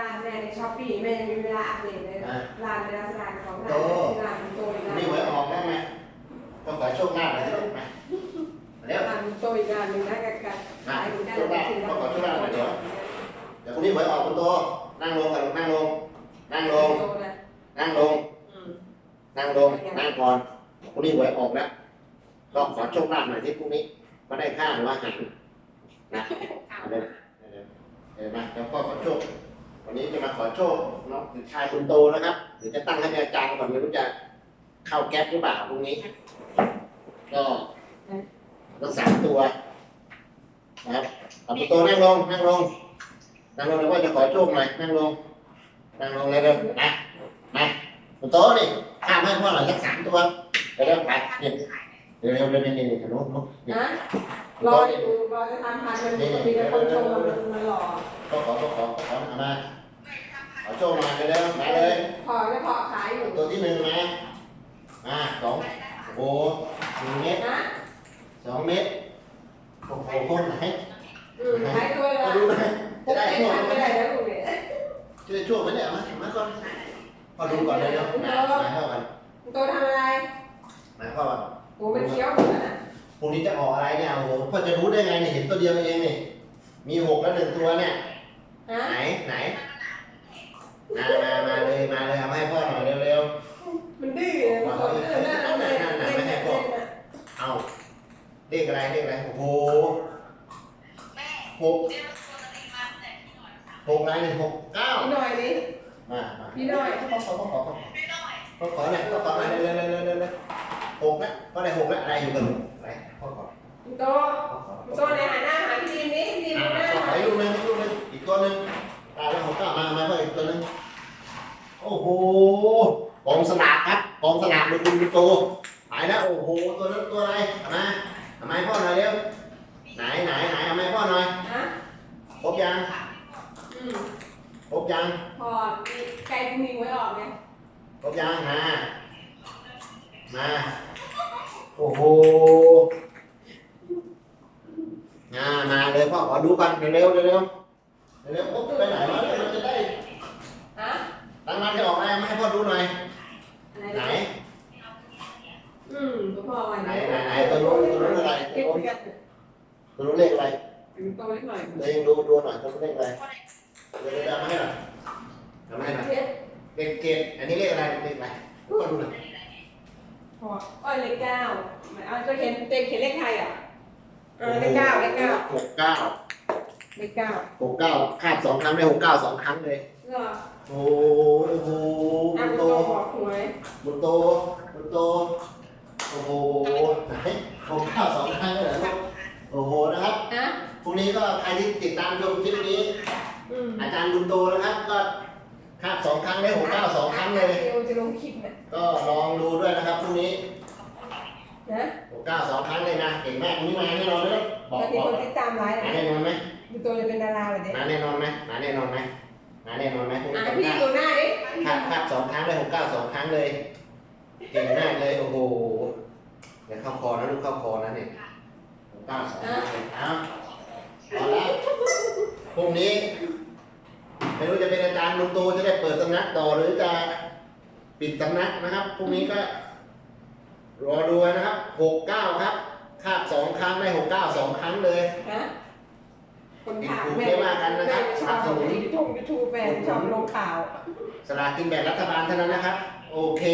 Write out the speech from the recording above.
ร้านแม่ในช้อปปี้แม่ยังมีเวลาอัปเดตเลยร้านเวลาสลากของร้านร้านโตอีกร้านนี่หวยออกได้ไหมก็ขอโชคลาภหน่อยลูกมาเร็วร้านโตอีกร้านหนึ่งนะกันกันขายถึงได้เลยถึงเราเดี๋ยวพรุ่งนี้หวยออกคุณโตนั่งลงกันลูกนั่งลง นั่งลงโตนะนั่งลง อืมนั่งลง นั่งก่อนพรุ่งนี้หวยออกแล้วก็ขอโชคลาภหน่อยที่พรุ่งนี้ก็ได้ค่าหรือว่าหันนะเอาเลยเดี๋ยวมาเดี๋ยวพ่อขอโชควั นี้จะมาขอโชคน้องชายคุณโตนะครับหรือจะตั้งให้เป็นอาจารย์ก่อนไม่รู้จะเข้าแก๊ปหรือเปล่าพรุ่งนี้ ก็ต้องสามตัวนะครับเอาคุณโตนั่งลงนั่งลงนั่งลงแล้วว่าจะขอโชคหน่อยนั่งลงนั่งลงเลยเร็วมามาคุณโตนี่ข้ามให้พ่อหน่อยสักสามตัวเดี๋ยวเร็วไปนี่เดี๋ยวเร็วเร็วนี่นี่นี่นู้นนู้นนรออยู่รอจะทำทานมันมีแต่คนชมมันหล่อก็ขอก็ขอขอมา ขอโชคหน่อยเร็วๆมาเลย พอไม่พอขายอยู่ตัวที่หนึ่งมามาสองโอ้โหหนึ่งเมตรนะสองเมตรโอ้โหคนไหนอืมขายตัวละมาดูหน่อยพจะกได้เจ็ดช่วงพันไหมก็ได้แล้วลูกเนี่ยจะได้ช่วงไหมเนี่ยมามาก่อนพอดูก่อนเลยเนาะมามาเข้ากันตัวทำอะไรมาเข้ากันโอ้มันเคี้ยวหมดแล้วนะพรุ่งนี้จะออกอะไรเนี่ยโอ้โหพ่อจะรู้ได้ไงเนี่ยเห็นตัวเดียวเองนี่มีหกแล้วหนึ่งตัวเนี่ยฮะไหนไหน มามามาเลยมาเลยเอามาให้พ่อหน่อยเร็วมันดื้อเลยมันสนเรื่องนั้นนั่นนั่นนั่นนั่นนั่นๆเอาเลขอะไรเลขอะไรโอ้โหหกหกอะไรหนึ่งหกเก้าพี่หน่อยนี่มามาพี่หน่อยขอขอขอขอขอขอขอหน่อยขอขอหน่อยเร็วเร็วเร็วเร็วเร็วหกนะก็ได้หกแล้วอะไรอยู่กันอะไรขอขอโตขอขอโต โอ้โหกองสลากครับกองสลากดูคุณโตไปแล้วโอ้โห ตัวนั้นตัวอะไรเอามาทำไมพ่อหน่อยเร็ว ไหนไหนไหนเอาไมาให้พ่อหน่อยฮะครบยังอืมครบยังพอไก่มีไว้ออกไงครบยังมามาโอ้โหมามาเลยพ่อขอดูกันเร็วๆเร็วๆเร็วๆเร็วๆปุ๊บไปไหนวะเนี่ยมันจะได้ฮะรางวัลจะออกอะไรมาให้พ่อดูหน่อย อะไรไหนอืมตัวพ่อวันไหนไหนไหนตัวนู้นตัวนู้นอะไรเก็บกันตัวนู้นเลขอะไรโตเล็กหน่อยตัวเองดูดูหน่อยตัวนู้นเลขอะไรเดี๋ยวเดี๋ยวเอามาให้หน่อยเอามาให้หน่อยเจ็ดเลขเจ็ดอันนี้เลขอะไรเลขอะไรพ่อดูหน่อยพออ้อยเลขเก้าเอาจะเขียนเต็มเขียนเลขไทยอะเออเลขเก้าเลขเก้าหกเก้าเลขเก้าหกเก้าคาบสองครั้งได้หกเก้าสองครั้งเลย ก็โอ้โหอะบุญคุณโตโตบอกหวยบุญโตบุญโตโอ้โหไหนหกเก้าสองครั้งเลยเหรอลูกโอ้โหนะครับอะพรุ่งนี้ก็ใครที่ติดตามชมคลิปนี้ อืมอาจารย์บุญโตนะครับ ก็คาบสองครั้งได้หกเก้าสองครั้งเลยเดี๋ยวจะลงคลิปเนี่ยก็ลองดูด้วยนะครับพรุ่งนี้นะหกเก้าสองครั้งเลยนะเก่งมากพรุ่งนี้มาแน่นอนเลยบอกแต่มีบอกคนติดตามไลฟ์มานะแน่นอนไหมคุณโตจะเป็นดาราแบบนี้มาแน่นอนไหมมาแน่นอนไหมมา แน่นอนไหมพรุ่งอะนี้พี่ดูหน้าดิคาบคาบสองครั้งได้หกเก้าสองครั้งเลย เก่งมากเลยโอ้โหเดี๋ยวเข้าคอนะลูกเข้าคอนะเนี่ยหกเก้าสองครั้งเลยเอาเอาละพรุ่งนี้ไม่รู้จะเป็นอาจารย์ลุงโตจะได้เปิดสำนักต่อหรือจะปิดสำนักนะครับพรุ่งนี้ก็ รอดูไว้นะครับหกเก้าครับคาบสองครั้งได้หกเก้าสองครั้งเลยฮะ คนถามถูกแม่ไม่ว่ากันนะครับแม่ชอบลงยูทูบยูทูบแฟนชอบลงข่าว สลากกินแบ่งรัฐบาลเท่านั้นนะครับ โอเค